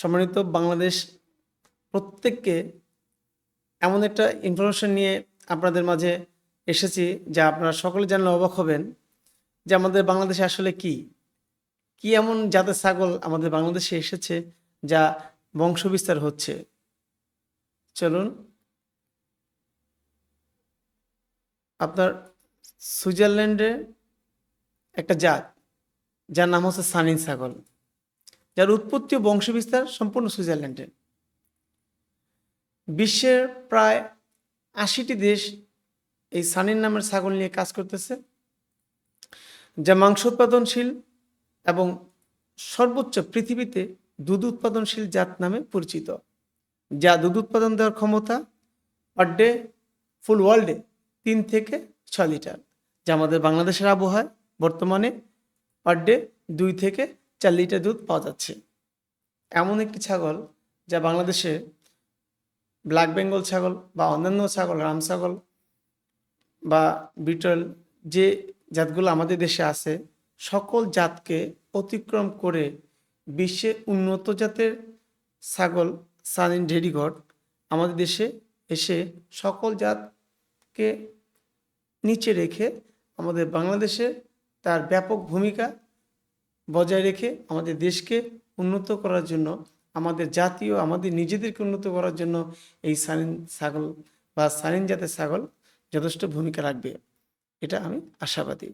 সম্মানিত বাংলাদেশ প্রত্যেককে এমন একটা ইনফরমেশন নিয়ে আপনাদের মাঝে এসেছি যা আপনারা সকলে জানলে অবাক হবেন যে আমাদের বাংলাদেশে আসলে কি? কি এমন জাতের ছাগল আমাদের বাংলাদেশে এসেছে যা বংশবিস্তার হচ্ছে? চলুন। আপনার সুইজারল্যান্ডে একটা জাত, যার নাম হচ্ছে সানিন ছাগল। যার উৎপত্তি ও বংশবিস্তার সম্পূর্ণ সুইজারল্যান্ডে। বিশ্বের প্রায় আশিটি দেশ এই সানিন নামের ছাগল নিয়ে কাজ করতেছে, যা মাংস উৎপাদনশীল এবং সর্বোচ্চ পৃথিবীতে দুধ উৎপাদনশীল জাত নামে পরিচিত, যা দুধ উৎপাদন দেওয়ার ক্ষমতা পার ডে ফুল ওয়ার্ল্ডে তিন থেকে ছয় লিটার, যা আমাদের বাংলাদেশের আবহাওয়ায় বর্তমানে পার ডে দুই থেকে চার লিটার দুধ পাওয়া যাচ্ছে। এমন একটি ছাগল যা বাংলাদেশে ব্ল্যাক বেঙ্গল ছাগল বা অন্যান্য ছাগল, রাম ছাগল বা বিটল যে জাতগুলো আমাদের দেশে আছে, সকল জাতকে অতিক্রম করে বিশ্বে উন্নত জাতের ছাগল সানিন ডেডিগড আমাদের দেশে এসে সকল জাতকে নিচে রেখে আমাদের বাংলাদেশে তার ব্যাপক ভূমিকা বজায় রেখে আমাদের দেশকে উন্নত করার জন্য, আমাদের জাতীয় আমাদের নিজেদেরকে উন্নত করার জন্য এই সানিন ছাগল বা সানিন জাতের ছাগল যথেষ্ট ভূমিকা রাখবে। এটা আমি আশাবাদী।